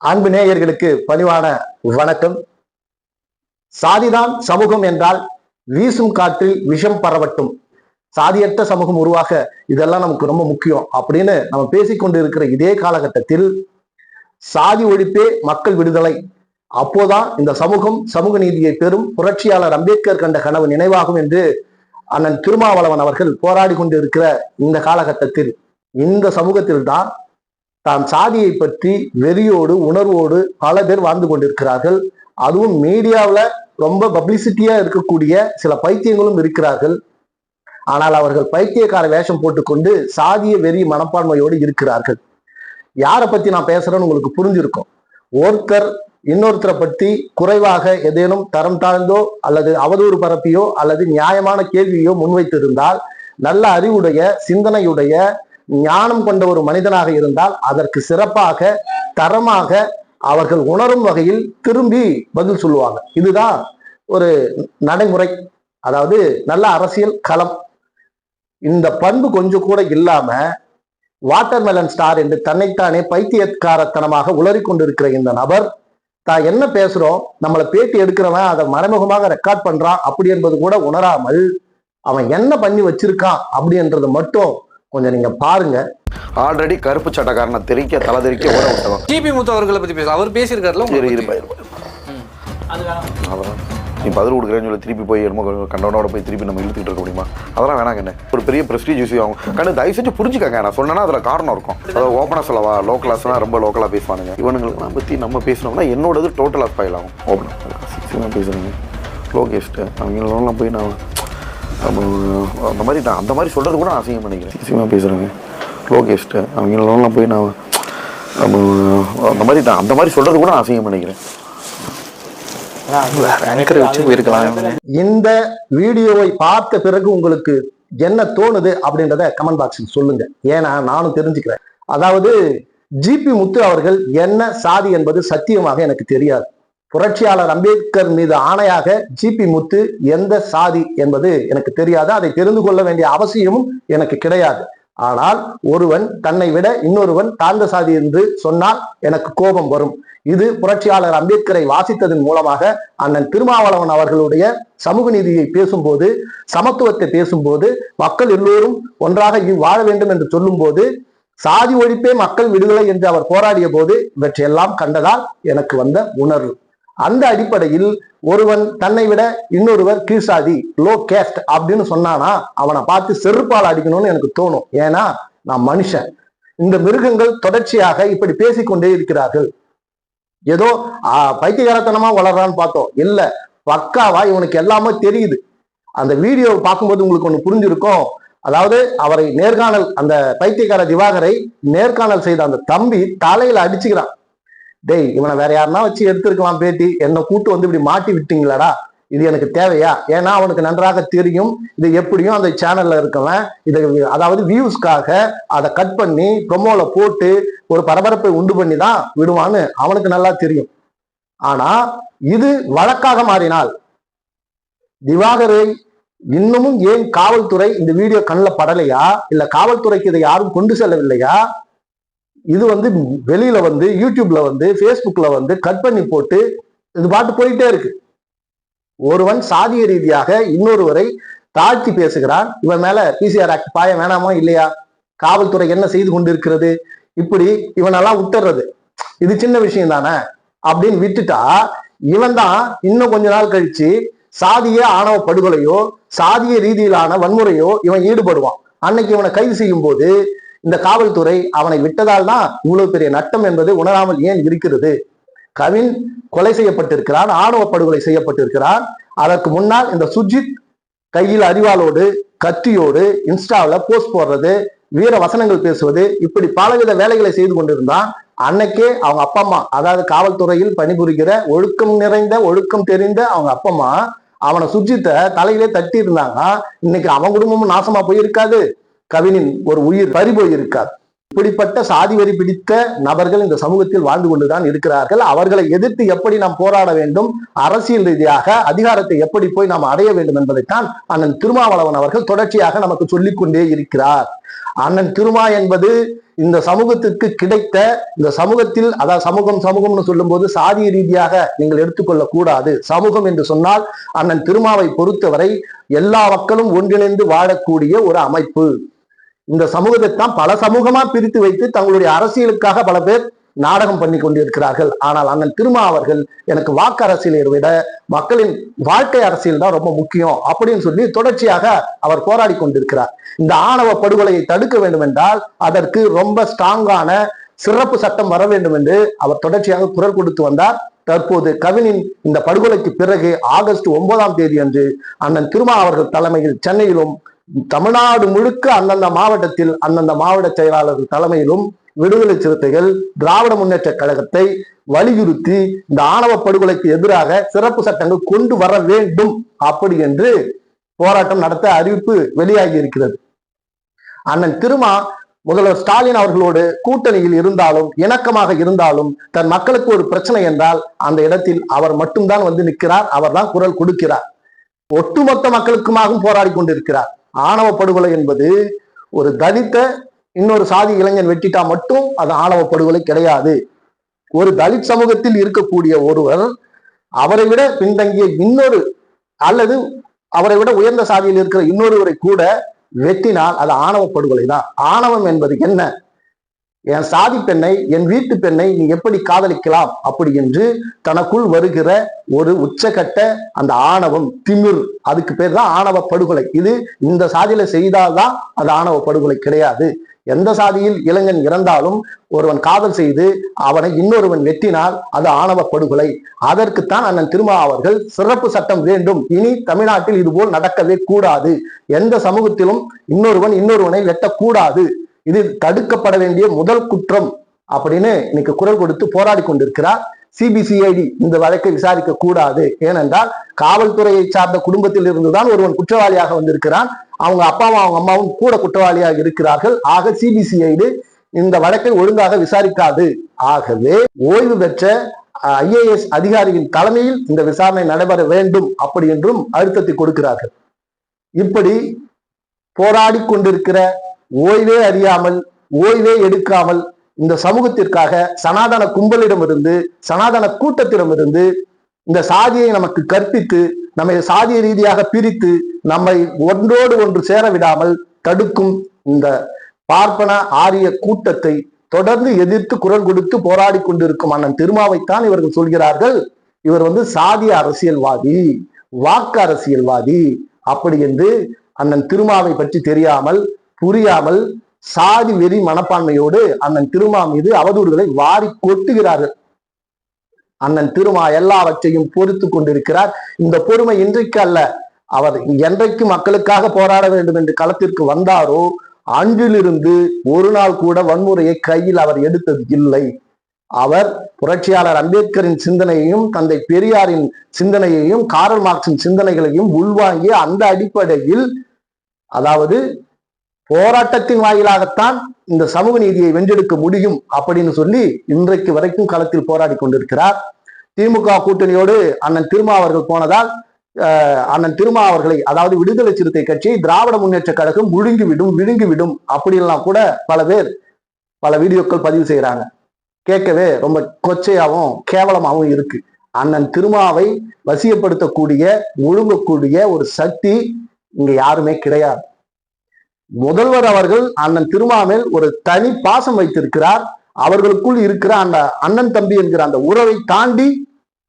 அன்பு நேயர்களுக்கு பணிவான வணக்கம். சாதிதான் சமூகம் என்றால் வீசும் காற்றில் விஷம் பரவட்டும். சாதியற்ற சமூகம் உருவாக இதெல்லாம் நமக்கு ரொம்ப முக்கியம் அப்படின்னு நம்ம பேசிக்கொண்டு இருக்கிற இதே காலகட்டத்தில் சாதி ஒழிப்பே மக்கள் விடுதலை. அப்போதான் இந்த சமூகம் சமூக நீதியை பெறும் புரட்சியாளர் அம்பேத்கர் கண்ட கனவு நினைவாகும் என்று அண்ணன் திருமாவளவன் அவர்கள் போராடி கொண்டு இருக்கிற இந்த காலகட்டத்தில். இந்த சமூகத்தில் தான் தாம் சாதியை பற்றி வெறியோடு உணர்வோடு பல பேர் வாழ்ந்து கொண்டிருக்கிறார்கள். அதுவும் மீடியாவில் ரொம்ப பப்ளிசிட்டியா இருக்கக்கூடிய சில பைத்தியங்களும் இருக்கிறார்கள். ஆனால் அவர்கள் பைத்தியக்கார வேஷம் போட்டுக்கொண்டு சாதிய வெறி மனப்பான்மையோடு இருக்கிறார்கள். யாரை பத்தி நான் பேசுறேன்னு உங்களுக்கு புரிஞ்சிருக்கும். ஒருத்தர் இன்னொருத்தரை பற்றி குறைவாக ஏதேனும் தரம் தாழ்ந்தோ அல்லது அவதூறு பரப்பியோ அல்லது நியாயமான கேள்வியோ முன்வைத்திருந்தால் நல்ல அறிவுடைய சிந்தனையுடைய ஞானம் கொண்ட ஒரு மனிதனாக இருந்தால் அதற்கு சிறப்பாக தரமாக அவர்கள் உணரும் வகையில் திரும்பி பதில் சொல்லுவாங்க. இதுதான் ஒரு நடைமுறை. அதாவது நல்ல அரசியல் களம். இந்த பண்பு கொஞ்சம் கூட இல்லாம வாட்டர்மெலன் ஸ்டார் என்று தன்னைத்தானே பைத்தியக்காரத்தனமாக உளறி கொண்டிருக்கிற இந்த நபர் தான் என்ன பேசுறோம்? நம்மளை பேட்டி எடுக்கிறவன் அதை மறைமுகமாக ரெக்கார்ட் பண்றான். அப்படி என்பது கூட உணராமல் அவன் என்ன பண்ணி வச்சிருக்கான் அப்படின்றத மட்டும் கொஞ்சம் நீங்க பாருங்க. ஆல்ரெடி கருப்பு சட்டக்காரனை தெரிக்க தலை தெரிக்க ஓட விட்டவன் டிபி முத்து அவர்களை பத்தி பேச. அவர் பேசியிருக்காருல சரி உங்களை இரு பத்தி. பயிர் அது வேணாம் அதெல்லாம் நீ பதில் கொடுக்குறேன்னு சொல்லி திருப்பி போய் என்னமோ கண்டவனோட போய் திருப்பி நம்ம இழுத்துக்கிட்டு இருக்க முடியுமா? அதெல்லாம் வேணாங்க என்ன ஒரு பெரிய ப்ரெஸ்டீஜ் விஷயம் ஆகும். கண்ணு தயவு செஞ்சு புரிஞ்சுக்கங்க. நான் சொன்னேன்னா அதில் காரணம் இருக்கும். அதாவது ஓப்பனாக சொல்லவா லோ கிளாஸ்லாம் ரொம்ப லோக்கலாக பேசுவானுங்க. இவனுங்களுக்குலாம் பற்றி நம்ம பேசினோம்னா என்னோடது டோட்டலாக ஸ்பாயில் ஆகும். ஓப்பனாக பேசுகிறேங்க லோகேஸ்ட்டு அவங்களெல்லாம் போய் நான் அந்த மாதிரி நான் அந்த மாதிரி சொல்கிறது கூட நான் அசிங்கம் பண்ணிக்கிறேன். சிக்ஸ்டிமாக பேசுகிறேங்க லோகேஸ்ட்டு அவங்களெல்லாம் போய் நான் அந்த மாதிரி நான் அந்த மாதிரி சொல்கிறது கூட நான் அசிங்கம் போயிருக்கலாம். இந்த வீடியோவை பார்த்த பிறகு உங்களுக்கு என்ன தோணுது அப்படின்றத கமெண்ட் பாக்ஸில் சொல்லுங்க. ஏன்னா நானும் தெரிஞ்சுக்கிறேன். அதாவது ஜிபி முத்து அவர்கள் என்ன சாதி என்பது சத்தியமாக எனக்கு தெரியாது. புரட்சியாளர் அம்பேத்கர் மீது ஆணையாக ஜிபி முத்து எந்த சாதி என்பது எனக்கு தெரியாது. அதை தெரிந்து கொள்ள வேண்டிய அவசியமும் எனக்கு கிடையாது. ஆனால் ஒருவன் தன்னை விட இன்னொருவன் தாழ்ந்த சாதி என்று சொன்னால் எனக்கு கோபம் வரும். இது புரட்சியாளர் அம்பேத்கரை வாசித்ததன் மூலமாக அண்ணன் திருமாவளவன் அவர்களுடைய சமூக நீதியை பேசும்போது சமத்துவத்தை பேசும்போது மக்கள் எல்லோரும் ஒன்றாக வாழ வேண்டும் என்று சொல்லும்போது சாதி ஒழிப்பே மக்கள் விடுதலை என்று அவர் போராடிய போது இவற்றையெல்லாம் கண்டதால் எனக்கு வந்த உணர்வு. அந்த அடிப்படையில் ஒருவன் தன்னை விட இன்னொருவர் கீழ்சாதி லோ கேஸ்ட் அப்படின்னு சொன்னானா அவனை பார்த்து செருப்பால் அடிக்கணும்னு எனக்கு தோணும். ஏன்னா நான் மனுஷன். இந்த மிருகங்கள் தொடர்ச்சியாக இப்படி பேசிக்கொண்டே இருக்கிறார்கள். ஏதோ பைத்தியகாரத்தனமா வளர்றான்னு பார்த்தோம். இல்ல பக்காவா இவனுக்கு எல்லாமே தெரியுது. அந்த வீடியோ பார்க்கும்போது உங்களுக்கு ஒண்ணு புரிஞ்சிருக்கும். அதாவது அவரை நேர்காணல் அந்த பைத்தியக்கார திவாகரை நேர்காணல் செய்த அந்த தம்பி தலையில அடிச்சுக்கிறான். டேய் இவனை வேற யாருன்னா வச்சு எடுத்திருக்கலாம் பேட்டி என்னை கூட்டு வந்து இப்படி மாட்டி விட்டீங்களாடா? இது எனக்கு தேவையா? ஏன்னா அவனுக்கு நன்றாக தெரியும். இது எப்படியும் அந்த சேனல்ல இருக்கவன். இதை அதாவது வியூஸ்க்காக அதை கட் பண்ணி ப்ரொமோல போட்டு ஒரு பரபரப்பை உண்டு பண்ணி தான் விடுவான்னு அவனுக்கு நல்லா தெரியும். ஆனா இது வழக்காக மாறினால் திவாகரை இன்னமும் ஏன் காவல்துறை இந்த வீடியோ கண்ணில் படலையா? இல்ல காவல்துறைக்கு இதை யாரும் கொண்டு செல்லவில்லையா? இது வந்து வெளியில வந்து யூடியூப்ல வந்து ஃபேஸ்புக்ல வந்து கட் பண்ணி போட்டு இது பாட்டு போயிட்டே இருக்கு. ஒருவன் சாதிய ரீதியாக இன்னொருவரை தாழ்த்தி பேசுகிறான். இவன் மேல பிசிஆர் ஆக்ட் பாய வேணாமா இல்லையா? காவல்துறை என்ன செய்து கொண்டிருக்கிறது? இப்படி இவனெல்லாம் விட்டுறது இது சின்ன விஷயம் தானே? அப்படின்னு விட்டுட்டா இவன் தான் இன்னும் கொஞ்ச நாள் கழிச்சு சாதிய ஆணவ படுகொலையோ சாதிய ரீதியிலான வன்முறையோ இவன் ஈடுபடுவான். அன்னைக்கு இவனை கைது செய்யும் போது இந்த காவல்துறை அவனை விட்டதால் தான் இவ்வளவு பெரிய நட்டம் என்பது உணராமல் ஏன் இருக்கிறது? கவின் கொலை செய்யப்பட்டிருக்கிறான் ஆணவ படுகொலை செய்யப்பட்டிருக்கிறான். அதற்கு முன்னால் இந்த சுஜித் கையில் அறிவாளோடு கத்தியோடு இன்ஸ்டாவில் போஸ்ட் போடுறது வீர வசனங்கள் பேசுவது இப்படி பலவித வேலைகளை செய்து கொண்டிருந்தான். அன்னைக்கே அவங்க அப்பா அம்மா அதாவது காவல்துறையில் பணிபுரிகிற ஒழுக்கம் நிறைந்த ஒழுக்கம் தெரிந்த அவங்க அப்பா அம்மா அவனை சுஜித்தை தலையிலே தட்டி இருந்தாங்க இன்னைக்கு அவன் குடும்பமும் நாசமா போயிருக்காது. கவினின் ஒரு உயிர் பறிபோய் இருக்காது இப்படிப்பட்ட சாதி வரி பிடித்த நபர்கள் இந்த சமூகத்தில் வாழ்ந்து கொண்டுதான் இருக்கிறார்கள். அவர்களை எதிர்த்து எப்படி நாம் போராட வேண்டும்? அரசியல் ரீதியாக அதிகாரத்தை எப்படி போய் நாம் அடைய வேண்டும் என்பதைத்தான் அண்ணன் திருமாவளவன் அவர்கள் தொடர்ச்சியாக நமக்கு சொல்லிக் கொண்டே இருக்கிறார். அண்ணன் திருமா என்பது இந்த சமூகத்திற்கு கிடைத்த இந்த சமூகத்தில் அதாவது சமூகம் சமூகம்னு சொல்லும்போது சாதிய ரீதியாக நீங்கள் எடுத்துக்கொள்ள கூடாது. சமூகம் என்று சொன்னால் அண்ணன் திருமாவை பொறுத்தவரை எல்லா மக்களும் ஒன்றிணைந்து வாழக்கூடிய ஒரு அமைப்பு. இந்த சமூகத்தை தான் பல சமூகமா பிரித்து வைத்து தங்களுடைய அரசியலுக்காக பல பேர் நாடகம் பண்ணி கொண்டிருக்கிறார்கள். ஆனால் அண்ணன் திருமா அவர்கள் எனக்கு வாக்கு அரசியலை விட மக்களின் வாழ்க்கை அரசியல் தான் ரொம்ப முக்கியம் அப்படின்னு சொல்லி தொடர்ச்சியாக அவர் போராடி கொண்டிருக்கிறார். இந்த ஆணவ படுகொலையை தடுக்க வேண்டும் என்றால் அதற்கு ரொம்ப ஸ்ட்ராங்கான சிறப்பு சட்டம் வர வேண்டும் என்று அவர் தொடர்ச்சியாக குரல் கொடுத்து வந்தார். தற்போது கவினின் இந்த படுகொலைக்கு பிறகு ஆகஸ்ட் ஒன்பதாம் தேதி அன்று அண்ணன் திருமா அவர்கள் தலைமையில் சென்னையிலும் தமிழ்நாடு முழுக்க அந்தந்த மாவட்டத்தில் அந்தந்த மாவட்ட செயலாளர்கள் தலைமையிலும் விடுதலை சிறுத்தைகள் திராவிட முன்னேற்ற கழகத்தை வலியுறுத்தி இந்த ஆணவ படுகொலைக்கு எதிராக சிறப்பு சட்டங்கள் கொண்டு வர வேண்டும் அப்படி என்று போராட்டம் நடத்த அறிவிப்பு வெளியாகி இருக்கிறது. அண்ணன் திருமா முதல்வர் ஸ்டாலின் அவர்களோடு கூட்டணியில் இருந்தாலும் இணக்கமாக இருந்தாலும் தன் மக்களுக்கு ஒரு பிரச்சனை என்றால் அந்த இடத்தில் அவர் மட்டும்தான் வந்து நிற்கிறார் அவர்தான் குரல் கொடுக்கிறார். ஒட்டுமொத்த மக்களுக்குமாகவும் போராடி கொண்டிருக்கிறார். ஆணவ படுகொலை என்பது ஒரு தலித்த இன்னொரு சாதி இளைஞன் வெட்டிட்டா மட்டும் அது ஆணவ படுகொலை கிடையாது. ஒரு தலித் சமூகத்தில் இருக்கக்கூடிய ஒருவர் அவரை விட பின்தங்கிய இன்னொரு அல்லது அவரை விட உயர்ந்த சாதியில் இருக்கிற இன்னொருவரை கூட வெட்டினால் அது ஆணவ படுகொலை தான் ஆணவம் என்பது என்ன? என் சாதி பெண்ணை என் வீட்டு பெண்ணை நீ எப்படி காதலிக்கலாம்? அப்படி என்று தனக்குள் வருகிற ஒரு உச்சகட்ட அந்த ஆணவம் திமிர். அதுக்கு பேர் தான் ஆணவ படுகொலை. இது இந்த சாதியில செய்தால்தான் அது ஆணவ படுகொலை கிடையாது. எந்த சாதியில் இளைஞன் இறந்தாலும் ஒருவன் காதல் செய்து அவனை இன்னொருவன் வெட்டினால் அது ஆணவ படுகொலை. அதற்குத்தான் அண்ணன் திருமா அவர்கள் சிறப்பு சட்டம் வேண்டும். இனி தமிழ்நாட்டில் இதுபோல் நடக்கவே கூடாது. எந்த சமூகத்திலும் இன்னொருவன் இன்னொருவனை வெட்டக்கூடாது. இது தடுக்கப்பட வேண்டிய முதல் குற்றம் அப்படின்னு இன்னைக்கு குரல் கொடுத்து போராடி கொண்டிருக்கிறார். சிபிசிஐடி இந்த வழக்கை விசாரிக்க கூடாது. ஏனென்றால் காவல்துறையை சார்ந்த குடும்பத்தில் இருந்துதான் ஒருவன் குற்றவாளியாக வந்திருக்கிறான். அவங்க அப்பாவும் அவங்க அம்மாவும் கூட குற்றவாளியாக இருக்கிறார்கள். ஆக சிபிசிஐடி இந்த வழக்கை ஒழுங்காக விசாரிக்காது. ஆகவே ஓய்வு பெற்ற ஐஏஎஸ் அதிகாரியின் தலைமையில் இந்த விசாரணை நடைபெற வேண்டும் அப்படி என்றும் அழுத்தத்தை கொடுக்கிறார்கள். இப்படி போராடி கொண்டிருக்கிற ஓய்வே அறியாமல் ஓய்வே எடுக்காமல் இந்த சமூகத்திற்காக சனாதன கும்பலிடமிருந்து சனாதன கூட்டத்திடமிருந்து இந்த சாதியை நமக்கு கற்பித்து நம்மை சாதிய ரீதியாக பிரித்து நம்மை ஒன்றோடு ஒன்று சேர விடாமல் தடுக்கும் இந்த பார்ப்பன ஆரிய கூட்டத்தை தொடர்ந்து எதிர்த்து குரல் கொடுத்து போராடி கொண்டிருக்கும் அண்ணன் திருமாவைத்தான் இவர்கள் சொல்கிறார்கள். இவர் வந்து சாதிய அரசியல்வாதி வாக்கு அரசியல்வாதி. அப்படி என்று அண்ணன் திருமாவை பற்றி தெரியாமல் புரியாமல் சாதி வெறி மனப்பான்மையோடு அண்ணன் திருமா மீது அவதூறுகளை வாரி கொட்டுகிறார்கள். அண்ணன் திருமா எல்லாவற்றையும் பொறுத்து கொண்டிருக்கிறார். இந்த பொறுமை இன்றைக்கு அல்ல. அவர் என்றைக்கு மக்களுக்காக போராட வேண்டும் என்று களத்திற்கு வந்தாரோ அன்றிலிருந்து ஒரு நாள் கூட வன்முறையை கையில் அவர் எடுத்தது இல்லை. அவர் புரட்சியாளர் அம்பேத்கரின் சிந்தனையையும் தந்தை பெரியாரின் சிந்தனையையும் காரல் மார்க்சின் சிந்தனைகளையும் உள்வாங்கி அந்த அடிப்படையில் அதாவது போராட்டத்தின் வாயிலாகத்தான் இந்த சமூக நீதியை வென்றெடுக்க முடியும் அப்படின்னு சொல்லி இன்றைக்கு வரைக்கும் களத்தில் போராடி கொண்டிருக்கிறார். திமுக கூட்டணியோடு அண்ணன் திருமா அவர்கள் போனதால் அண்ணன் திருமா அவர்களை அதாவது விடுதலை சிறுத்தை கட்சியை திராவிட முன்னேற்ற கழகம் விழுங்கிவிடும் விழுங்கிவிடும் அப்படின்லாம் கூட பல பேர் பல வீடியோக்கள் பதிவு செய்யறாங்க கேட்கவே ரொம்ப கொச்சையாகவும் கேவலமாகவும் இருக்கு. அண்ணன் திருமாவை வசியப்படுத்தக்கூடிய முழுங்கக்கூடிய ஒரு சக்தி இங்க யாருமே கிடையாது. முதல்வர் அவர்கள் அண்ணன் திருமாமேல் ஒரு தனி பாசம் வைத்திருக்கிறார். அவர்களுக்குள் இருக்கிற அந்த அண்ணன் தம்பி என்கிற அந்த உறவை தாண்டி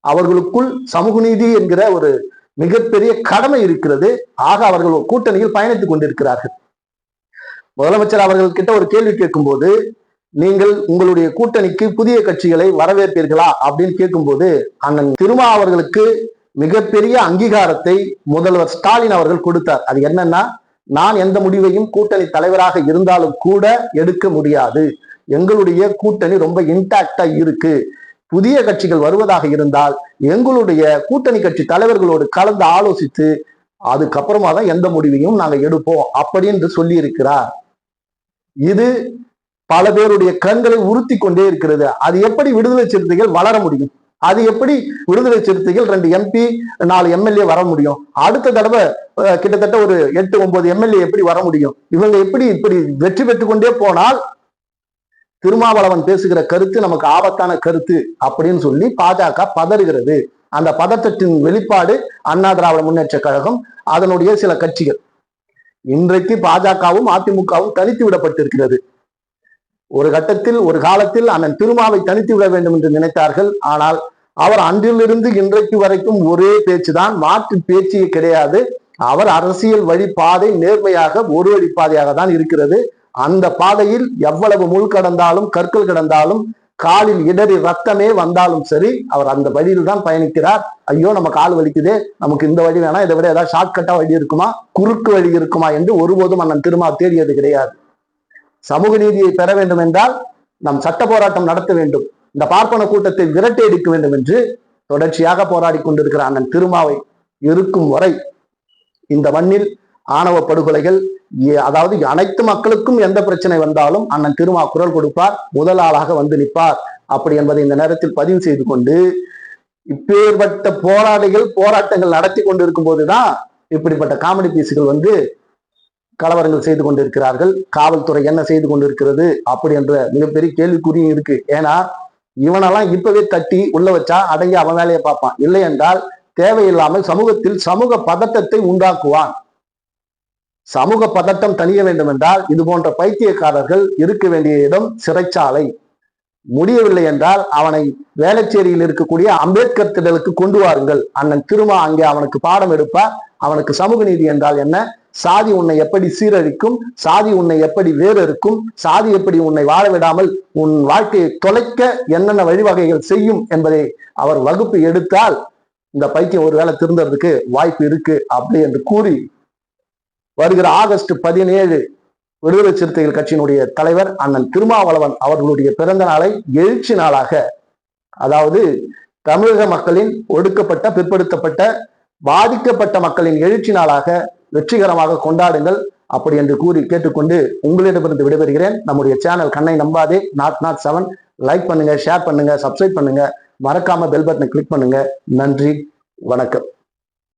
அவர்களுக்குள் சமூக நீதி என்கிற ஒரு மிகப்பெரிய கடமை இருக்கிறது. ஆக அவர்கள் ஒரு கூட்டணியில் பயணித்துக் கொண்டிருக்கிறார்கள். முதலமைச்சர் அவர்கள் கிட்ட ஒரு கேள்வி கேட்கும்போது நீங்கள் உங்களுடைய கூட்டணிக்கு புதிய கட்சிகளை வரவேற்பீர்களா? அப்படின்னு கேட்கும்போது அண்ணன் திருமா அவர்களுக்கு மிகப்பெரிய அங்கீகாரத்தை முதல்வர் ஸ்டாலின் அவர்கள் கொடுத்தார். அது என்னன்னா நான் எந்த முடிவையும் கூட்டணி தலைவராக இருந்தாலும் கூட எடுக்க முடியாது. எங்களுடைய கூட்டணி ரொம்ப இன்டாக்டா இருக்கு. புதிய கட்சிகள் வருவதாக இருந்தால் எங்களுடைய கூட்டணி கட்சி தலைவர்களோடு கலந்து ஆலோசித்து அதுக்கப்புறமா தான் எந்த முடிவையும் நாங்க எடுப்போம் அப்படின்னு சொல்லி இருக்கிறார் இது பல பேருடைய கண்களை உறுத்தி கொண்டே இருக்கிறது. அது எப்படி விடுதலை சிறுத்தைகள் வளர முடியும்? அது எப்படி விடுதலை சிறுத்தைகள் ரெண்டு எம்பி நாலு எம்எல்ஏ வர முடியும்? அடுத்த தடவை கிட்டத்தட்ட ஒரு எட்டு ஒன்பது எம்எல்ஏ எப்படி வர முடியும்? இவங்க எப்படி இப்படி வெற்றி பெற்றுக்கொண்டே போனால் திருமாவளவன் பேசுகிற கருத்து நமக்கு ஆபத்தான கருத்து அப்படின்னு சொல்லி பாஜக பதறுகிறது. அந்த பதற்றத்தின் வெளிப்பாடு அண்ணா திராவிட முன்னேற்ற கழகம் அதனுடைய சில கட்சிகள். இன்றைக்கு பாஜகவும் அதிமுகவும் தனித்து விடப்பட்டிருக்கிறது. ஒரு கட்டத்தில் ஒரு காலத்தில் அண்ணன் திருமாவை தனித்து விட வேண்டும் என்று நினைத்தார்கள். ஆனால் அவர் அன்றிலிருந்து இன்றைக்கு வரைக்கும் ஒரே பேச்சுதான். மாற்று பேச்சு கிடையாது. அவர் அரசியல் வழிபாதை நேர்மையாக ஒரு வழிப்பாதையாக தான் இருக்கிறது. அந்த பாதையில் எவ்வளவு முள் கடந்தாலும் கற்கள் கடந்தாலும் காலில் இடறி ரத்தமே வந்தாலும் சரி அவர் அந்த வழியில் தான் பயணிக்கிறார். ஐயோ நம்ம கால் வலிக்குதே. நமக்கு இந்த வழி வேணாம். இதை விட ஏதாவது ஷார்ட்கட்டா வழி இருக்குமா? குறுக்கு வழி இருக்குமா? என்று ஒருபோதும் அண்ணன் திருமா தேடியது கிடையாது. சமூக நீதியை பெற வேண்டும் என்றால் நம் சட்ட போராட்டம் நடத்த வேண்டும். இந்த பார்ப்பன கூட்டத்தை விரட்டி அடிக்க வேண்டும் என்று தொடர்ச்சியாக போராடி கொண்டிருக்கிற அண்ணன் திருமாவை இருக்கும் வரை இந்த மண்ணில் ஆணவ படுகொலைகள் ஏ- அதாவது அனைத்து மக்களுக்கும் எந்த பிரச்சனை வந்தாலும் அண்ணன் திருமா குரல் கொடுப்பார் முதல் ஆளாக வந்து நிற்பார். அப்படி என்பதை இந்த நேரத்தில் பதிவு செய்து கொண்டு இப்பேற்பட்ட போராளிகள் போராட்டங்கள் நடத்தி கொண்டிருக்கும் போதுதான் இப்படிப்பட்ட காமெடி பீஸுகள் வந்து கலவரங்கள் செய்து கொண்டிருக்கிறார்கள். காவல்துறை என்ன செய்து கொண்டிருக்கிறது அப்படி என்ற மிகப்பெரிய கேள்விக்குறியும் இருக்கு. ஏன்னா இவனெல்லாம் இப்பவே தட்டி உள்ள வச்சா அடங்கி அவன் வேலையை பார்ப்பான். இல்லை என்றால் தேவையில்லாமல் சமூகத்தில் சமூக பதட்டத்தை உண்டாக்குவான். சமூக பதட்டம் தணிய வேண்டும் என்றால் இது போன்ற பைத்தியக்காரர்கள் இருக்க வேண்டிய இடம் சிறைச்சாலை. முடியவில்லை என்றால் அவனை வேளச்சேரியில் இருக்கக்கூடிய அம்பேத்கர் திடலுக்கு கொண்டு வாருங்கள். அண்ணன் திருமா அங்கே அவனுக்கு பாடம் எடுப்பார். அவனுக்கு சமூக நீதி என்றால் என்ன? சாதி உன்னை எப்படி சீரழிக்கும் சாதி உன்னை எப்படி வேறறுக்கும் சாதி எப்படி உன்னை வாழ விடாமல் உன் வாழ்க்கையை தொலைக்க என்னென்ன வழிவகைகள் செய்யும் என்பதை அவர் வகுப்பு எடுத்தால் இந்த பைத்தியம் ஒருவேளை திருந்தறதுக்கு வாய்ப்பு இருக்கு அப்படி என்று கூறி வருகிற ஆகஸ்ட் பதினேழு விடுதலை சிறுத்தைகள் கட்சியினுடைய தலைவர் அண்ணன் திருமாவளவன் அவர்களுடைய பிறந்த நாளை எழுச்சி நாளாக அதாவது தமிழக மக்களின் ஒடுக்கப்பட்ட பிற்படுத்தப்பட்ட பாதிக்கப்பட்ட மக்களின் எழுச்சி நாளாக வெற்றிகரமாக கொண்டாடுங்கள். அப்படி என்று கூறி கேட்டுக்கொண்டு உங்களிடமிருந்து விடைபெறுகிறேன். நம்முடைய சேனல் கண்ணை நம்பாதே. நாட் நாட் செவன் லைக் பண்ணுங்க ஷேர் பண்ணுங்க சப்ஸ்கிரைப் பண்ணுங்க. மறக்காம பெல் பட்டனை கிளிக் பண்ணுங்க. நன்றி வணக்கம்.